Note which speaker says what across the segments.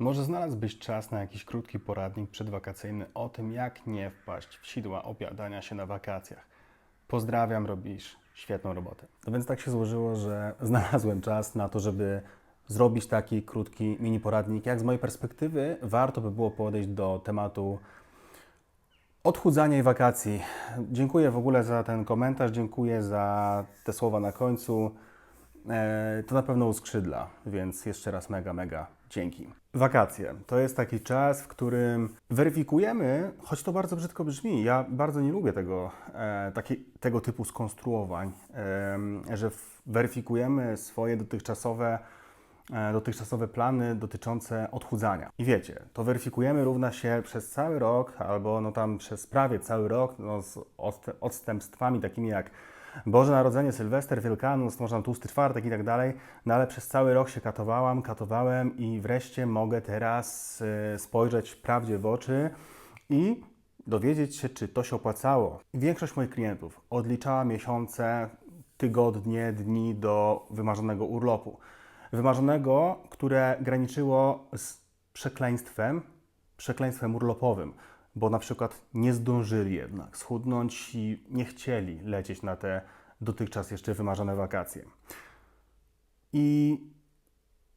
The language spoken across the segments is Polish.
Speaker 1: Może znalazłbyś czas na jakiś krótki poradnik przedwakacyjny o tym, jak nie wpaść w sidła obiadania się na wakacjach. Pozdrawiam, robisz świetną robotę. No więc tak się złożyło, że znalazłem czas na to, żeby zrobić taki krótki mini poradnik, jak z mojej perspektywy warto by było podejść do tematu odchudzania i wakacji. Dziękuję w ogóle za ten komentarz, dziękuję za te słowa na końcu. E, To na pewno uskrzydla, więc jeszcze raz mega, mega dzięki. Wakacje to jest taki czas, w którym weryfikujemy, choć to bardzo brzydko brzmi, ja bardzo nie lubię tego, e, taki, tego typu skonstruowań, e, że weryfikujemy swoje dotychczasowe e, dotychczasowe plany dotyczące odchudzania. I wiecie, to weryfikujemy równa się przez cały rok, albo no tam przez prawie cały rok, no z odst- odstępstwami takimi jak Boże Narodzenie, Sylwester, Wielkanoc, można tłusty czwartek i tak dalej, no ale przez cały rok się katowałam, katowałem i wreszcie mogę teraz e, spojrzeć prawdzie w oczy i dowiedzieć się, czy to się opłacało. Większość moich klientów odliczała miesiące, tygodnie, dni do wymarzonego urlopu. Wymarzonego, które graniczyło z przekleństwem, przekleństwem urlopowym, bo na przykład nie zdążyli jednak schudnąć i nie chcieli lecieć na te dotychczas jeszcze wymarzone wakacje. I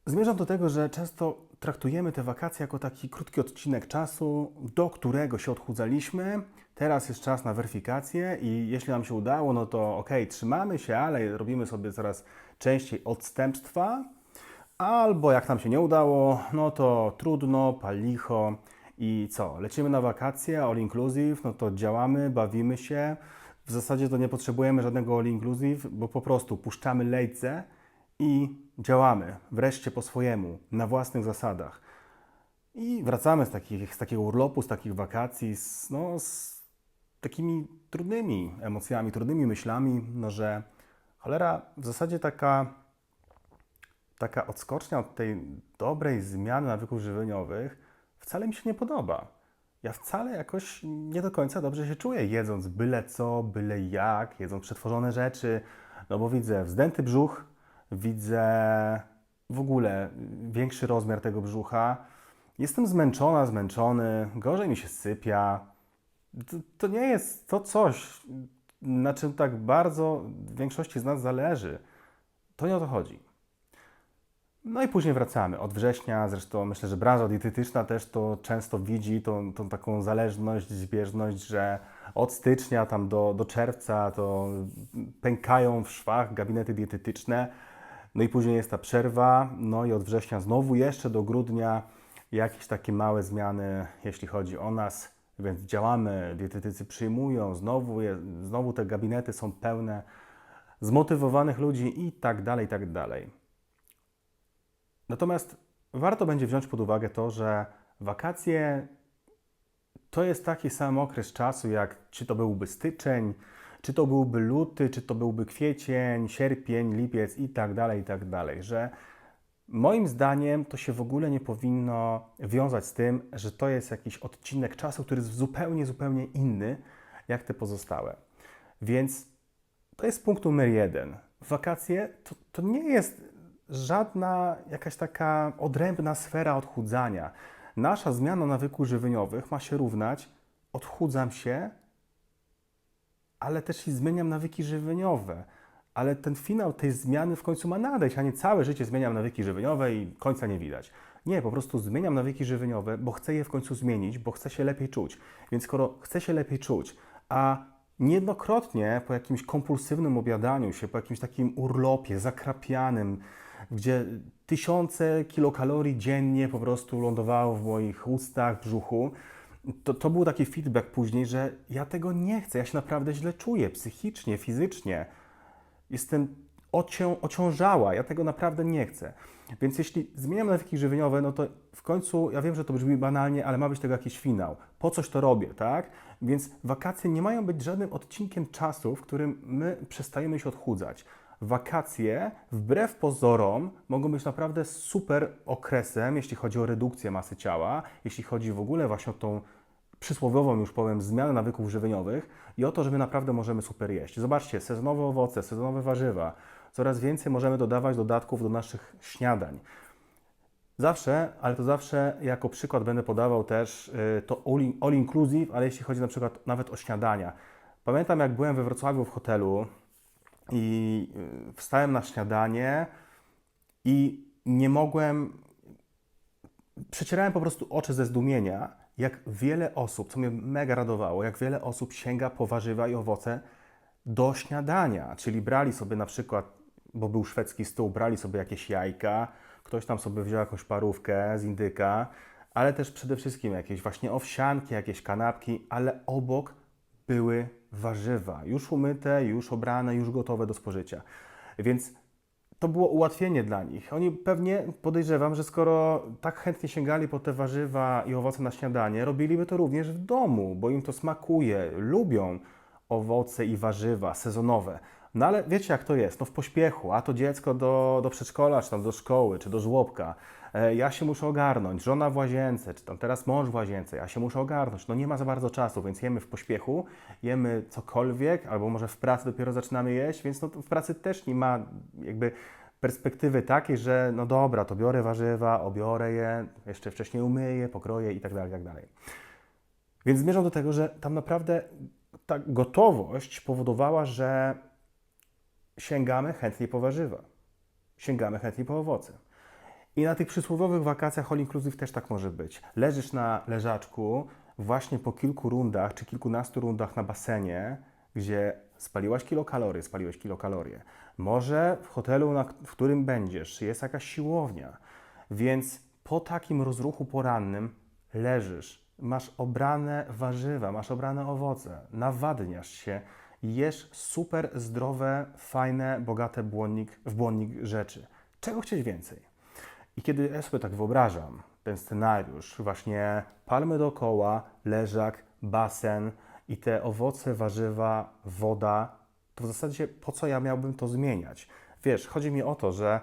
Speaker 1: Zmierzam do tego, że często traktujemy te wakacje jako taki krótki odcinek czasu, do którego się odchudzaliśmy. Teraz jest czas na weryfikację i jeśli nam się udało, no to ok, trzymamy się, ale robimy sobie coraz częściej odstępstwa. Albo jak nam się nie udało, no to trudno, palicho i co? Lecimy na wakacje, all inclusive, no to działamy, bawimy się. W zasadzie to nie potrzebujemy żadnego all inclusive, bo po prostu puszczamy lejce i działamy wreszcie po swojemu, na własnych zasadach. I wracamy z, takich, z takiego urlopu, z takich wakacji, z, no, z takimi trudnymi emocjami, trudnymi myślami, no, że cholera, w zasadzie taka, taka odskocznia od tej dobrej zmiany nawyków żywieniowych wcale mi się nie podoba. Ja wcale jakoś nie do końca dobrze się czuję, jedząc byle co, byle jak, jedząc przetworzone rzeczy, no bo widzę wzdęty brzuch, widzę w ogóle większy rozmiar tego brzucha. Jestem zmęczona, zmęczony, gorzej mi się sypia. To, to nie jest to coś, na czym tak bardzo większości z nas zależy. To nie o to chodzi. No i później wracamy. Od września, zresztą myślę, że branża dietetyczna też to często widzi, tą, tą taką zależność, zbieżność, że od stycznia tam do, do czerwca to pękają w szwach gabinety dietetyczne. No i później jest ta przerwa, no i od września znowu jeszcze do grudnia jakieś takie małe zmiany, jeśli chodzi o nas, więc działamy, dietetycy przyjmują, znowu, je, znowu te gabinety są pełne zmotywowanych ludzi i tak dalej, i tak dalej. Natomiast warto będzie wziąć pod uwagę to, że wakacje to jest taki sam okres czasu, jak czy to byłby styczeń, czy to byłby luty, czy to byłby kwiecień, sierpień, lipiec i tak dalej, i tak dalej, że moim zdaniem to się w ogóle nie powinno wiązać z tym, że to jest jakiś odcinek czasu, który jest zupełnie, zupełnie inny, jak te pozostałe. Więc to jest punkt numer jeden. Wakacje to, to nie jest żadna jakaś taka odrębna sfera odchudzania. Nasza zmiana nawyków żywieniowych ma się równać odchudzam się, ale też i zmieniam nawyki żywieniowe. Ale ten finał tej zmiany w końcu ma nadejść, a nie całe życie zmieniam nawyki żywieniowe i końca nie widać. Nie, po prostu zmieniam nawyki żywieniowe, bo chcę je w końcu zmienić, bo chcę się lepiej czuć. Więc skoro chcę się lepiej czuć, a niejednokrotnie po jakimś kompulsywnym obiadaniu się, po jakimś takim urlopie zakrapianym, gdzie tysiące kilokalorii dziennie po prostu lądowało w moich ustach, brzuchu, to, to był taki feedback później, że ja tego nie chcę, ja się naprawdę źle czuję psychicznie, fizycznie. Jestem ocią, ociążała, ja tego naprawdę nie chcę. Więc jeśli zmieniam nawyki żywieniowe, no to w końcu, ja wiem, że to brzmi banalnie, ale ma być tego jakiś finał. Po coś to robię, tak? Więc wakacje nie mają być żadnym odcinkiem czasu, w którym my przestajemy się odchudzać. Wakacje, wbrew pozorom, mogą być naprawdę super okresem, jeśli chodzi o redukcję masy ciała, jeśli chodzi w ogóle właśnie o tą przysłowiową już powiem zmianę nawyków żywieniowych i o to, że my naprawdę możemy super jeść. Zobaczcie, sezonowe owoce, sezonowe warzywa. Coraz więcej możemy dodawać dodatków do naszych śniadań. Zawsze, ale to zawsze jako przykład będę podawał też y, to all, in, all inclusive, ale jeśli chodzi na przykład nawet o śniadania. Pamiętam jak byłem we Wrocławiu w hotelu i y, wstałem na śniadanie i nie mogłem, przecierałem po prostu oczy ze zdumienia, jak wiele osób, co mnie mega radowało, jak wiele osób sięga po warzywa i owoce do śniadania, czyli brali sobie na przykład, bo był szwedzki stół, brali sobie jakieś jajka, ktoś tam sobie wziął jakąś parówkę z indyka, ale też przede wszystkim jakieś właśnie owsianki, jakieś kanapki, ale obok były warzywa, już umyte, już obrane, już gotowe do spożycia. Więc to było ułatwienie dla nich. Oni pewnie podejrzewam, że skoro tak chętnie sięgali po te warzywa i owoce na śniadanie, robiliby to również w domu, bo im to smakuje, lubią owoce i warzywa sezonowe. No ale wiecie jak to jest, no w pośpiechu, a to dziecko do, do przedszkola, czy tam do szkoły, czy do żłobka, ja się muszę ogarnąć, żona w łazience, czy tam teraz mąż w łazience, ja się muszę ogarnąć, no nie ma za bardzo czasu, więc jemy w pośpiechu, jemy cokolwiek, albo może w pracy dopiero zaczynamy jeść, więc no w pracy też nie ma jakby perspektywy takiej, że no dobra, to biorę warzywa, obiorę je, jeszcze wcześniej umyję, pokroję i tak dalej, tak dalej. Więc zmierzam do tego, że tam naprawdę ta gotowość powodowała, że sięgamy chętniej po warzywa, sięgamy chętniej po owoce. I na tych przysłowiowych wakacjach all inclusive też tak może być. Leżysz na leżaczku właśnie po kilku rundach czy kilkunastu rundach na basenie, gdzie spaliłaś kilokalorie, spaliłeś kilokalorie. Może w hotelu, w którym będziesz, jest jakaś siłownia, więc po takim rozruchu porannym leżysz, masz obrane warzywa, masz obrane owoce, nawadniasz się, jesz super zdrowe, fajne, bogate błonnik, w błonnik rzeczy. Czego chcieć więcej? I kiedy ja sobie tak wyobrażam ten scenariusz, właśnie palmy dookoła, leżak, basen i te owoce, warzywa, woda, to w zasadzie po co ja miałbym to zmieniać? Wiesz, chodzi mi o to, że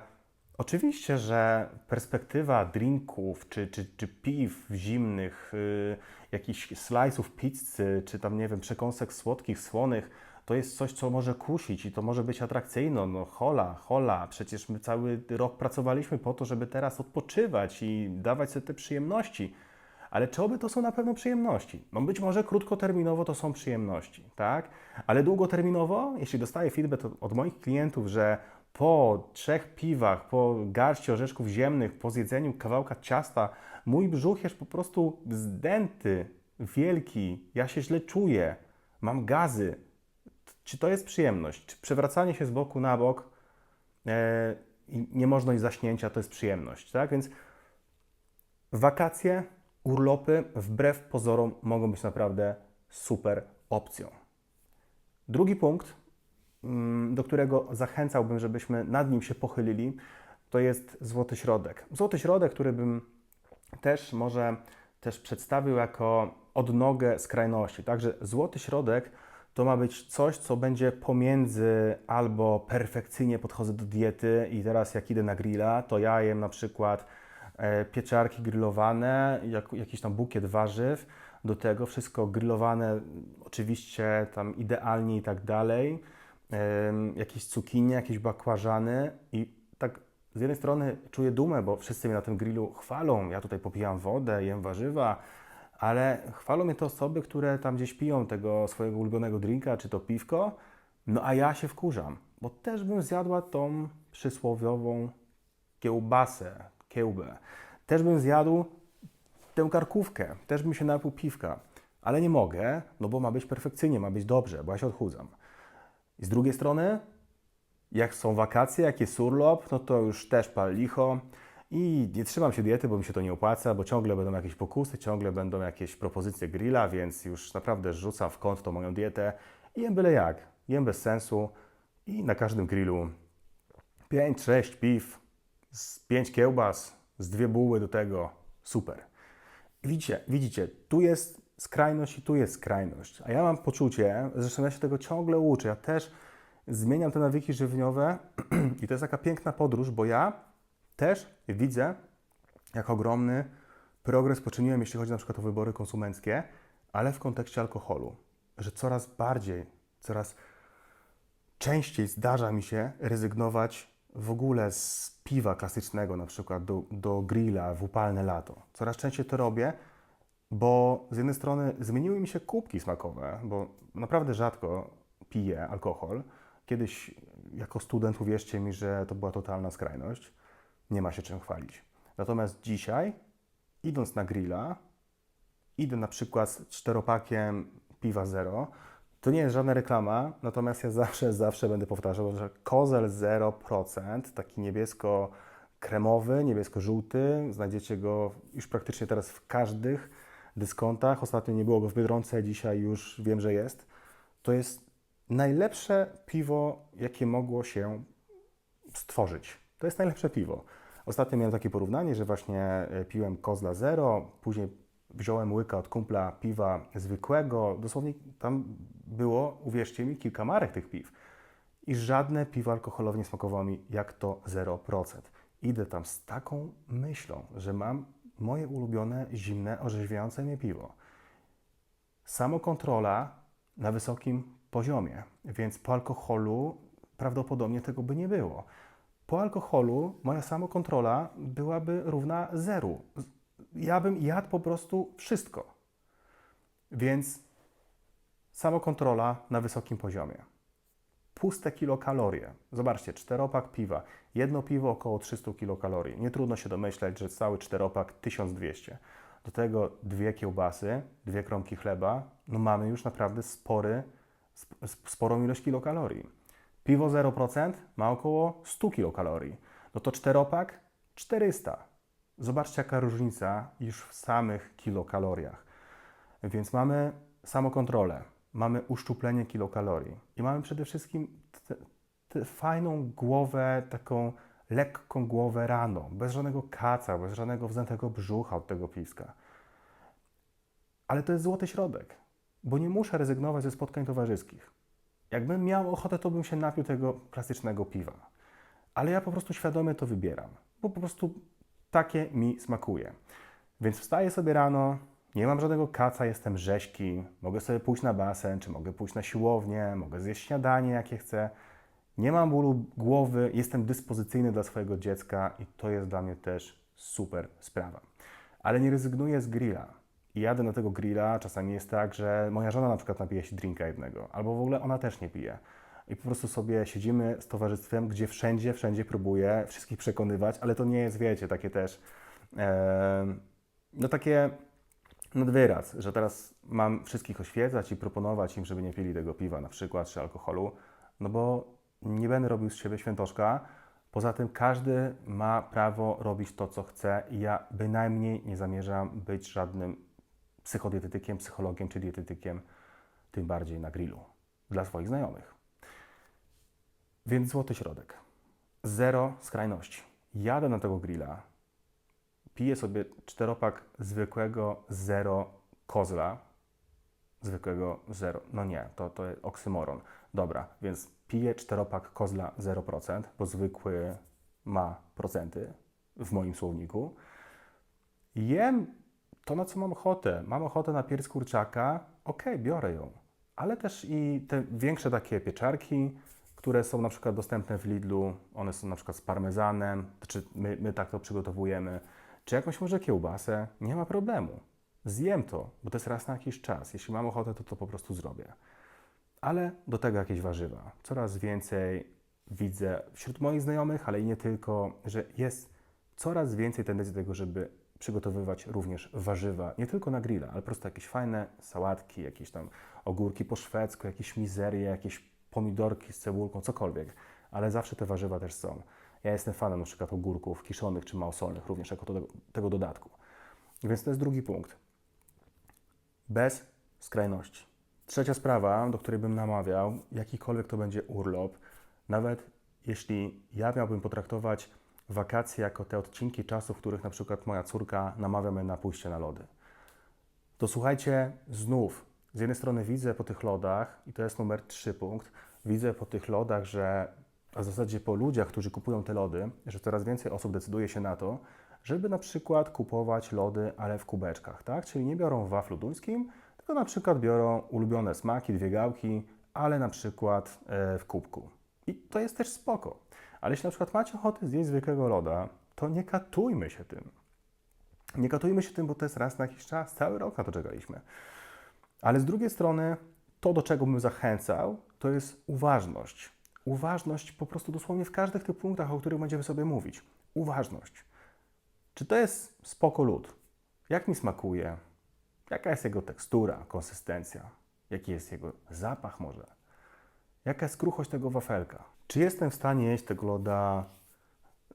Speaker 1: oczywiście, że perspektywa drinków czy, czy, czy piw zimnych, yy, jakichś slajsów pizzy, czy tam, nie wiem, przekąsek słodkich, słonych, to jest coś, co może kusić i to może być atrakcyjne. No hola, hola, przecież my cały rok pracowaliśmy po to, żeby teraz odpoczywać i dawać sobie te przyjemności. Ale czy oby to są na pewno przyjemności? No być może krótkoterminowo to są przyjemności, tak? Ale długoterminowo, jeśli dostaję feedback od moich klientów, że po trzech piwach, po garści orzeszków ziemnych, po zjedzeniu kawałka ciasta, mój brzuch jest po prostu zdęty, wielki, ja się źle czuję, mam gazy, czy to jest przyjemność? Czy przewracanie się z boku na bok e, i niemożność zaśnięcia to jest przyjemność, tak? Więc wakacje, urlopy wbrew pozorom mogą być naprawdę super opcją. Drugi punkt, mm, do którego zachęcałbym, żebyśmy nad nim się pochylili, to jest złoty środek. Złoty środek, który bym też może też przedstawił jako odnogę skrajności. Także złoty środek to ma być coś, co będzie pomiędzy albo perfekcyjnie podchodzę do diety i teraz jak idę na grilla, to ja jem na przykład e, pieczarki grillowane, jak, jakiś tam bukiet warzyw, do tego wszystko grillowane oczywiście tam idealnie i tak dalej, jakieś cukinie, jakieś bakłażany i tak z jednej strony czuję dumę, bo wszyscy mnie na tym grillu chwalą, ja tutaj popijam wodę, jem warzywa, ale chwalą mnie te osoby, które tam gdzieś piją tego swojego ulubionego drinka, czy to piwko, no a ja się wkurzam, bo też bym zjadła tą przysłowiową kiełbasę, kiełbę. Też bym zjadł tę karkówkę, też bym się napił piwka, ale nie mogę, no bo ma być perfekcyjnie, ma być dobrze, bo ja się odchudzam. I z drugiej strony, jak są wakacje, jak jest urlop, no to już też pal licho, i nie trzymam się diety, bo mi się to nie opłaca, bo ciągle będą jakieś pokusy, ciągle będą jakieś propozycje grilla, więc już naprawdę rzucam w kąt tą moją dietę jem byle jak. Jem bez sensu i na każdym grillu 5-6 piw, z 5 kiełbas, z dwie buły do tego. Super. Widzicie, widzicie, tu jest skrajność i tu jest skrajność. A ja mam poczucie, zresztą ja się tego ciągle uczę, ja też zmieniam te nawyki żywieniowe i to jest taka piękna podróż, bo ja też widzę, jak ogromny progres poczyniłem, jeśli chodzi na przykład o wybory konsumenckie, ale w kontekście alkoholu, że coraz bardziej, coraz częściej zdarza mi się rezygnować w ogóle z piwa klasycznego, na przykład do, do grilla w upalne lato. Coraz częściej to robię, bo z jednej strony zmieniły mi się kubki smakowe, bo naprawdę rzadko piję alkohol. Kiedyś jako student uwierzcie mi, że to była totalna skrajność. Nie ma się czym chwalić. Natomiast dzisiaj, idąc na grilla, idę na przykład z czteropakiem piwa zero. To nie jest żadna reklama, natomiast ja zawsze, zawsze będę powtarzał, że kozel 0%, taki niebiesko-kremowy, niebiesko-żółty, znajdziecie go już praktycznie teraz w każdych dyskontach. Ostatnio nie było go w Biedronce, dzisiaj już wiem, że jest. To jest najlepsze piwo, jakie mogło się stworzyć. To jest najlepsze piwo. Ostatnio miałem takie porównanie, że właśnie e, piłem Kozla Zero, później wziąłem łyka od kumpla piwa zwykłego. Dosłownie tam było, uwierzcie mi, kilka marek tych piw. I żadne piwo alkoholowe nie smakowało mi jak to 0%. Idę tam z taką myślą, że mam moje ulubione, zimne, orzeźwiające mnie piwo. Samokontrola na wysokim poziomie, więc po alkoholu prawdopodobnie tego by nie było. Po alkoholu moja samokontrola byłaby równa zeru. Ja bym jadł po prostu wszystko. Więc samokontrola na wysokim poziomie. Puste kilokalorie. Zobaczcie, czteropak piwa. Jedno piwo około 300 kilokalorii. Nie trudno się domyśleć, że cały czteropak 1200. Do tego dwie kiełbasy, dwie kromki chleba. No mamy już naprawdę spory, sp- sp- sporą ilość kilokalorii. Piwo 0% ma około 100 kilokalorii. No to czteropak 400. Zobaczcie, jaka różnica już w samych kilokaloriach. Więc mamy samokontrolę, mamy uszczuplenie kilokalorii i mamy przede wszystkim tę- tę fajną głowę, taką lekką głowę rano, bez żadnego kaca, bez żadnego wzdętego brzucha od tego piwska. Ale to jest złoty środek, bo nie muszę rezygnować ze spotkań towarzyskich. Jakbym miał ochotę, to bym się napił tego klasycznego piwa. Ale ja po prostu świadomie to wybieram, bo po prostu takie mi smakuje. Więc wstaję sobie rano, nie mam żadnego kaca, jestem rzeźki, mogę sobie pójść na basen, czy mogę pójść na siłownię, mogę zjeść śniadanie, jakie chcę. Nie mam bólu głowy, jestem dyspozycyjny dla swojego dziecka i to jest dla mnie też super sprawa. Ale nie rezygnuję z grilla. Jadę na tego grilla, czasami jest tak, że moja żona na przykład napije się drinka jednego, albo w ogóle ona też nie pije. I po prostu sobie siedzimy z towarzystwem, gdzie wszędzie, wszędzie próbuję wszystkich przekonywać, ale to nie jest, wiecie, takie też, e, no takie nad wyraz, że teraz mam wszystkich oświecać i proponować im, żeby nie pili tego piwa na przykład, czy alkoholu, no bo nie będę robił z siebie świętoszka. Poza tym każdy ma prawo robić to, co chce i ja bynajmniej nie zamierzam być żadnym psychodietetykiem, psychologiem czy dietetykiem, tym bardziej na grillu dla swoich znajomych. Więc złoty środek. Zero skrajności. Jadę na tego grilla, piję sobie czteropak zwykłego zero kozla. Zwykłego zero. No nie, to, to jest oksymoron. Dobra, więc piję czteropak kozla 0%, bo zwykły ma procenty w moim słowniku. Jem to, na co mam ochotę. Mam ochotę na pierś kurczaka, okej, biorę ją. Ale też i te większe takie pieczarki, które są na przykład dostępne w Lidlu, one są na przykład z parmezanem, czy my, my tak to przygotowujemy, czy jakąś może kiełbasę, nie ma problemu. Zjem to, bo to jest raz na jakiś czas. Jeśli mam ochotę, to to po prostu zrobię. Ale do tego jakieś warzywa. Coraz więcej widzę wśród moich znajomych, ale i nie tylko, że jest coraz więcej tendencji do tego, żeby przygotowywać również warzywa, nie tylko na grilla, ale po prostu jakieś fajne sałatki, jakieś tam ogórki po szwedzku, jakieś mizerie, jakieś pomidorki z cebulką, cokolwiek, ale zawsze te warzywa też są. Ja jestem fanem na przykład ogórków kiszonych czy maosolnych również jako tego dodatku. Więc to jest drugi punkt. Bez skrajności. Trzecia sprawa, do której bym namawiał, jakikolwiek to będzie urlop, nawet jeśli ja miałbym potraktować wakacje jako te odcinki czasu, w których na przykład moja córka namawia mnie na pójście na lody. To słuchajcie, znów, z jednej strony widzę po tych lodach, i to jest numer trzy punkt, widzę po tych lodach, że a w zasadzie po ludziach, którzy kupują te lody, że coraz więcej osób decyduje się na to, żeby na przykład kupować lody, ale w kubeczkach, tak? Czyli nie biorą w waflu duńskim, tylko na przykład biorą ulubione smaki, dwie gałki, ale na przykład e, w kubku. I to jest też spoko. Ale jeśli na przykład macie ochotę zjeść zwykłego loda, to nie katujmy się tym. Nie katujmy się tym, bo to jest raz na jakiś czas, cały rok na to czekaliśmy. Ale z drugiej strony, to do czego bym zachęcał, to jest uważność. Uważność po prostu dosłownie w każdych tych punktach, o których będziemy sobie mówić. Uważność. Czy to jest spoko lód? Jak mi smakuje? Jaka jest jego tekstura, konsystencja? Jaki jest jego zapach może? Jaka jest kruchość tego wafelka? Czy jestem w stanie jeść tego loda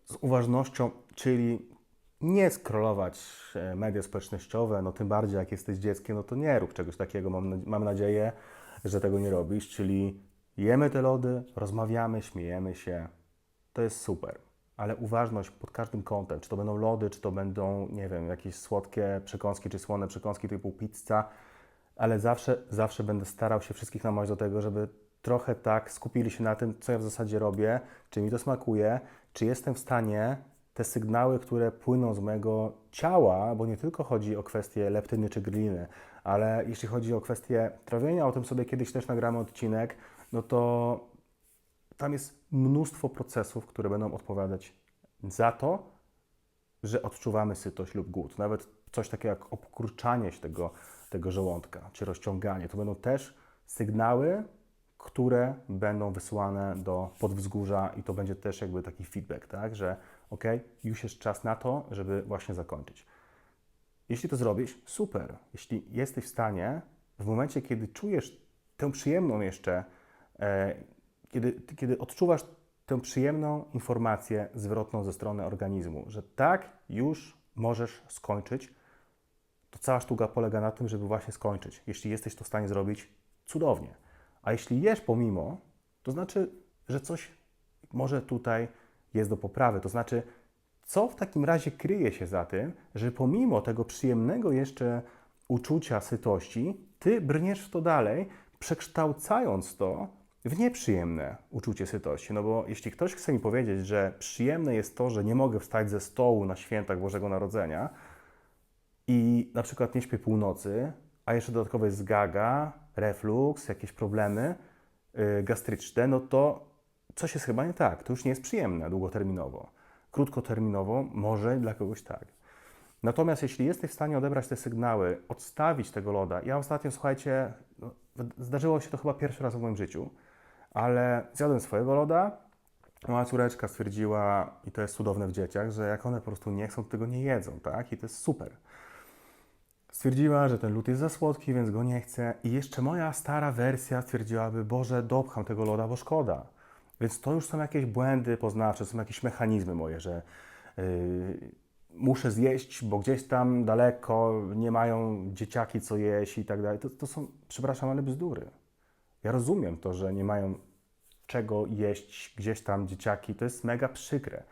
Speaker 1: z uważnością, czyli nie scrollować e, media społecznościowe, no tym bardziej jak jesteś dzieckiem, no to nie rób czegoś takiego, mam, mam nadzieję, że tego nie robisz, czyli jemy te lody, rozmawiamy, śmiejemy się, to jest super, ale uważność pod każdym kątem, czy to będą lody, czy to będą, nie wiem, jakieś słodkie przekąski, czy słone przekąski typu pizza, ale zawsze, zawsze będę starał się wszystkich namawiać do tego, żeby trochę tak skupili się na tym, co ja w zasadzie robię, czy mi to smakuje, czy jestem w stanie te sygnały, które płyną z mojego ciała, bo nie tylko chodzi o kwestie leptyny czy grliny, ale jeśli chodzi o kwestie trawienia, o tym sobie kiedyś też nagramy odcinek, no to tam jest mnóstwo procesów, które będą odpowiadać za to, że odczuwamy sytość lub głód. Nawet coś takiego jak obkurczanie się tego, tego żołądka, czy rozciąganie. To będą też sygnały, które będą wysyłane do podwzgórza i to będzie też jakby taki feedback, tak, że ok, już jest czas na to, żeby właśnie zakończyć. Jeśli to zrobisz, super. Jeśli jesteś w stanie, w momencie, kiedy czujesz tę przyjemną jeszcze, e, kiedy, kiedy odczuwasz tę przyjemną informację zwrotną ze strony organizmu, że tak, już możesz skończyć, to cała sztuka polega na tym, żeby właśnie skończyć. Jeśli jesteś to w stanie zrobić, cudownie. A jeśli jesz pomimo, to znaczy, że coś może tutaj jest do poprawy. To znaczy, co w takim razie kryje się za tym, że pomimo tego przyjemnego jeszcze uczucia sytości, ty brniesz w to dalej, przekształcając to w nieprzyjemne uczucie sytości. No bo jeśli ktoś chce mi powiedzieć, że przyjemne jest to, że nie mogę wstać ze stołu na świętach Bożego Narodzenia i na przykład nie śpię północy, a jeszcze dodatkowo jest zgaga, refluks, jakieś problemy yy, gastryczne, no to coś jest chyba nie tak. To już nie jest przyjemne długoterminowo. Krótkoterminowo może dla kogoś tak. Natomiast jeśli jesteś w stanie odebrać te sygnały, odstawić tego loda, ja ostatnio, słuchajcie, no, zdarzyło się to chyba pierwszy raz w moim życiu, ale zjadłem swojego loda, Moja córeczka stwierdziła, i to jest cudowne w dzieciach, że jak one po prostu nie chcą, to tego nie jedzą, tak? I to jest super. Stwierdziła, że ten lód jest za słodki, więc go nie chce. I jeszcze moja stara wersja stwierdziłaby, Boże, dopcham tego loda, bo szkoda. Więc to już są jakieś błędy poznawcze, są jakieś mechanizmy moje, że yy, muszę zjeść, bo gdzieś tam daleko nie mają dzieciaki co jeść i tak dalej. To, to są, przepraszam, ale bzdury. Ja rozumiem to, że nie mają czego jeść gdzieś tam dzieciaki, to jest mega przykre.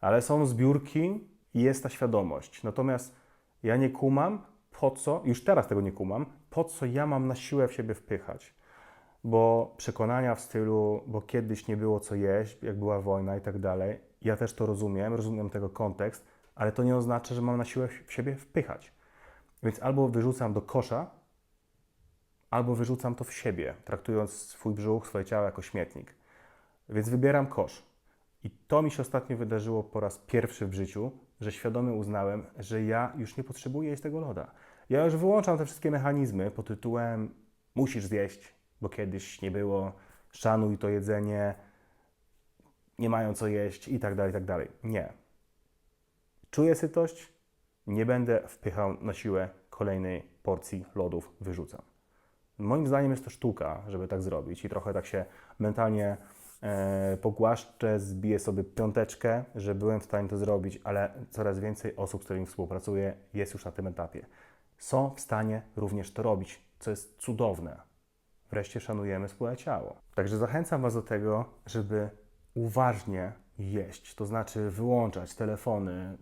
Speaker 1: Ale są zbiórki i jest ta świadomość. Natomiast ja nie kumam, po co, już teraz tego nie kumam, po co ja mam na siłę w siebie wpychać. Bo przekonania w stylu, bo kiedyś nie było co jeść, jak była wojna i tak dalej, ja też to rozumiem, rozumiem tego kontekst, ale to nie oznacza, że mam na siłę w siebie wpychać. Więc albo wyrzucam do kosza, albo wyrzucam to w siebie, traktując swój brzuch, swoje ciało jako śmietnik. Więc wybieram kosz. I to mi się ostatnio wydarzyło po raz pierwszy w życiu, że świadomie uznałem, że ja już nie potrzebuję jeść tego loda. Ja już wyłączam te wszystkie mechanizmy pod tytułem musisz zjeść, bo kiedyś nie było, szanuj to jedzenie, nie mają co jeść i tak dalej, i tak dalej. Nie. Czuję sytość, nie będę wpychał na siłę kolejnej porcji lodów, wyrzucam. Moim zdaniem jest to sztuka, żeby tak zrobić i trochę tak się mentalnie pogłaszczę, zbiję sobie piąteczkę, że byłem w stanie to zrobić, ale coraz więcej osób, z którymi współpracuję, jest już na tym etapie. Są w stanie również to robić, co jest cudowne. Wreszcie szanujemy swoje ciało. Także zachęcam Was do tego, żeby uważnie jeść, to znaczy wyłączać telefony,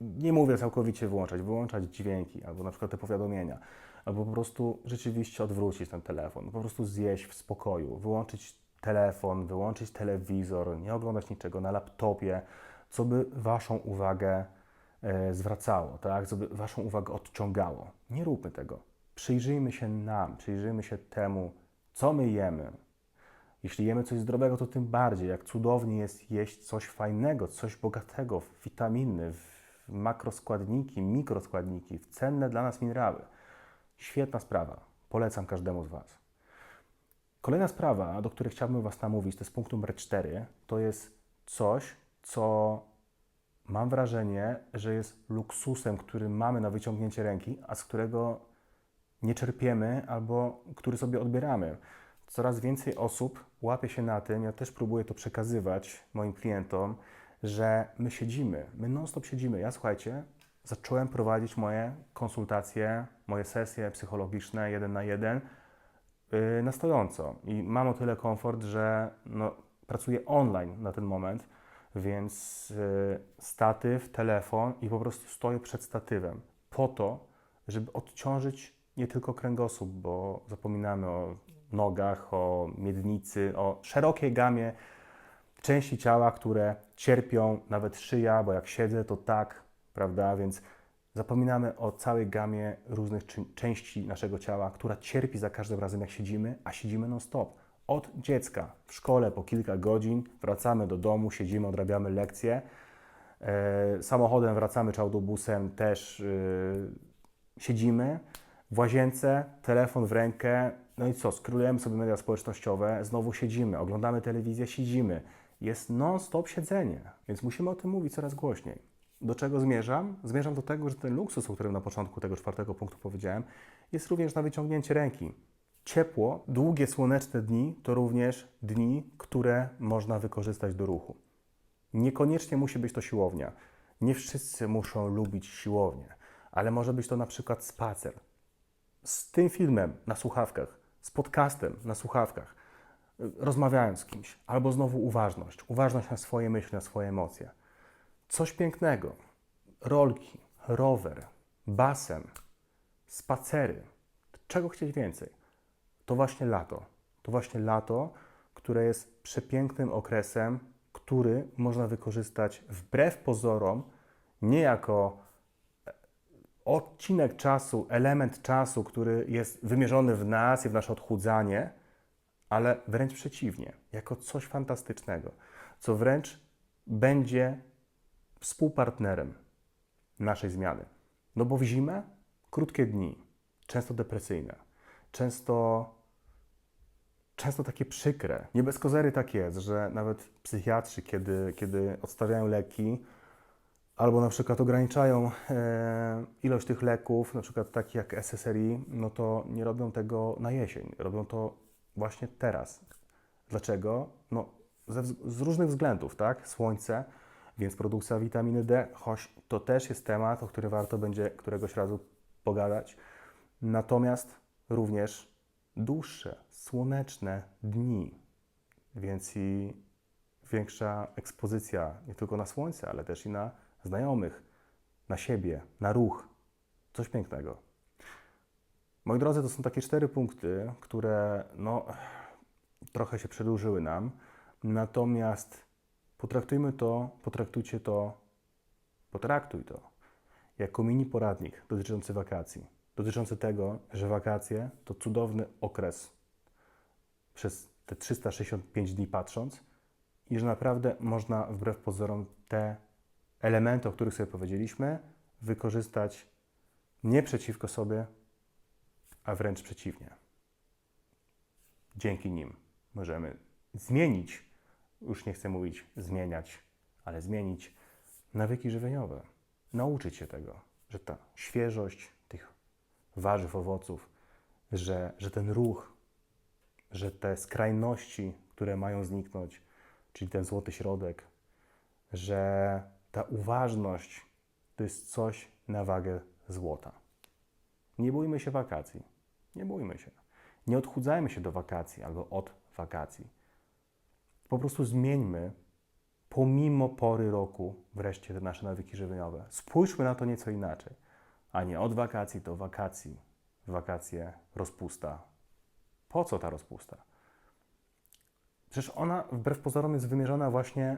Speaker 1: y, nie mówię całkowicie wyłączać, wyłączać dźwięki albo na przykład te powiadomienia, albo po prostu rzeczywiście odwrócić ten telefon, po prostu zjeść w spokoju, wyłączyć telefon, wyłączyć telewizor, nie oglądać niczego na laptopie, co by Waszą uwagę e, zwracało, tak? co by Waszą uwagę odciągało. Nie róbmy tego. Przyjrzyjmy się nam, przyjrzyjmy się temu, co my jemy, Jeśli jemy coś zdrowego, to tym bardziej. Jak cudownie jest jeść coś fajnego, coś bogatego w witaminy, w makroskładniki, mikroskładniki, w cenne dla nas minerały. Świetna sprawa. Polecam każdemu z Was. Kolejna sprawa, do której chciałbym Was namówić, to jest punkt numer 4. To jest coś, co mam wrażenie, że jest luksusem, który mamy na wyciągnięcie ręki, a z którego nie czerpiemy albo który sobie odbieramy. Coraz więcej osób łapie się na tym, ja też próbuję to przekazywać moim klientom, że my siedzimy, my non-stop siedzimy. Ja słuchajcie, zacząłem prowadzić moje konsultacje, moje sesje psychologiczne jeden na jeden na stojąco i mam o tyle komfort, że no, pracuję online na ten moment, więc yy, statyw, telefon i po prostu stoję przed statywem po to, żeby odciążyć nie tylko kręgosłup, bo zapominamy o nogach, o miednicy, o szerokiej gamie części ciała, które cierpią, nawet szyja, bo jak siedzę, to tak, prawda? Więc zapominamy o całej gamie różnych części naszego ciała, która cierpi za każdym razem, jak siedzimy, a siedzimy non-stop. Od dziecka w szkole po kilka godzin wracamy do domu, siedzimy, odrabiamy lekcje. E, samochodem wracamy czy autobusem też e, siedzimy. W łazience, telefon w rękę, no i co, skrólujemy sobie media społecznościowe, znowu siedzimy, oglądamy telewizję, siedzimy. Jest non-stop siedzenie, więc musimy o tym mówić coraz głośniej. Do czego zmierzam? Zmierzam do tego, że ten luksus, o którym na początku tego czwartego punktu powiedziałem, jest również na wyciągnięcie ręki. Ciepło, długie, słoneczne dni to również dni, które można wykorzystać do ruchu. Niekoniecznie musi być to siłownia. Nie wszyscy muszą lubić siłownię, ale może być to na przykład spacer. Z tym filmem na słuchawkach, z podcastem na słuchawkach, rozmawiając z kimś, albo znowu uważność. Uważność na swoje myśli, na swoje emocje. Coś pięknego. Rolki, rower, basen, spacery. Czego chcieć więcej? To właśnie lato. To właśnie lato, które jest przepięknym okresem, który można wykorzystać wbrew pozorom, nie jako e, odcinek czasu, element czasu, który jest wymierzony w nas i w nasze odchudzanie, ale wręcz przeciwnie, jako coś fantastycznego, co wręcz będzie współpartnerem naszej zmiany. No bo w zimę krótkie dni, często depresyjne, często, często takie przykre. Nie bez kozery tak jest, że nawet psychiatrzy, kiedy, kiedy odstawiają leki, albo na przykład ograniczają e, ilość tych leków, na przykład takich jak SSRI, no to nie robią tego na jesień, robią to właśnie teraz. Dlaczego? No, ze, z różnych względów, tak? Słońce, więc produkcja witaminy D, choć to też jest temat, o którym warto będzie któregoś razu pogadać. Natomiast również dłuższe, słoneczne dni, więc i większa ekspozycja nie tylko na słońce, ale też i na znajomych, na siebie, na ruch. Coś pięknego. Moi drodzy, to są takie cztery punkty, które no, trochę się przedłużyły nam, natomiast potraktujmy to, potraktujcie to, potraktuj to jako mini poradnik dotyczący wakacji. Dotyczący tego, że wakacje to cudowny okres przez te 365 dni patrząc i że naprawdę można wbrew pozorom te elementy, o których sobie powiedzieliśmy, wykorzystać nie przeciwko sobie, a wręcz przeciwnie. Dzięki nim możemy zmienić, już nie chcę mówić zmieniać, ale zmienić nawyki żywieniowe. Nauczyć się tego, że ta świeżość tych warzyw, owoców, że, że ten ruch, że te skrajności, które mają zniknąć, czyli ten złoty środek, że ta uważność to jest coś na wagę złota. Nie bójmy się wakacji. Nie bójmy się. Nie odchudzajmy się do wakacji albo od wakacji. Po prostu zmieńmy, pomimo pory roku, wreszcie te nasze nawyki żywieniowe. Spójrzmy na to nieco inaczej, a nie od wakacji do wakacji. Wakacje, rozpusta. Po co ta rozpusta? Przecież ona wbrew pozorom jest wymierzona właśnie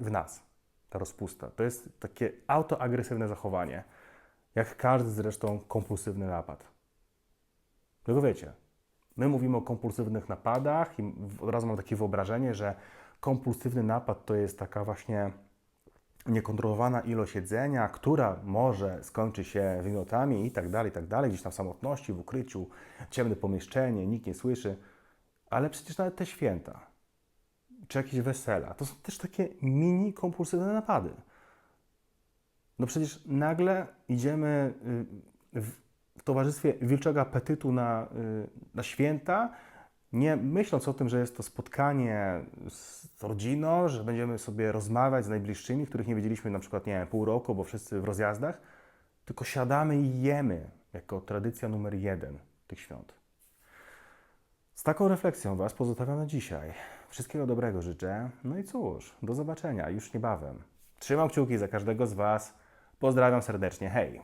Speaker 1: w nas, ta rozpusta. To jest takie autoagresywne zachowanie, jak każdy zresztą kompulsywny napad. Tylko wiecie, My mówimy o kompulsywnych napadach i od razu mam takie wyobrażenie, że kompulsywny napad to jest taka właśnie niekontrolowana ilość jedzenia, która może skończyć się wymiotami i tak dalej, i tak dalej, gdzieś tam w samotności, w ukryciu, ciemne pomieszczenie, nikt nie słyszy. Ale przecież nawet te święta, czy jakieś wesela, to są też takie mini kompulsywne napady. No przecież nagle idziemy y, w, towarzystwie wilczego apetytu na, y, na święta, nie myśląc o tym, że jest to spotkanie z rodziną, że będziemy sobie rozmawiać z najbliższymi, których nie widzieliśmy na przykład, nie wiem, pół roku, bo wszyscy w rozjazdach, tylko siadamy i jemy jako tradycja numer jeden tych świąt. Z taką refleksją Was pozostawiam na dzisiaj. Wszystkiego dobrego życzę. No i cóż, do zobaczenia już niebawem. Trzymam kciuki za każdego z Was. Pozdrawiam serdecznie. Hej!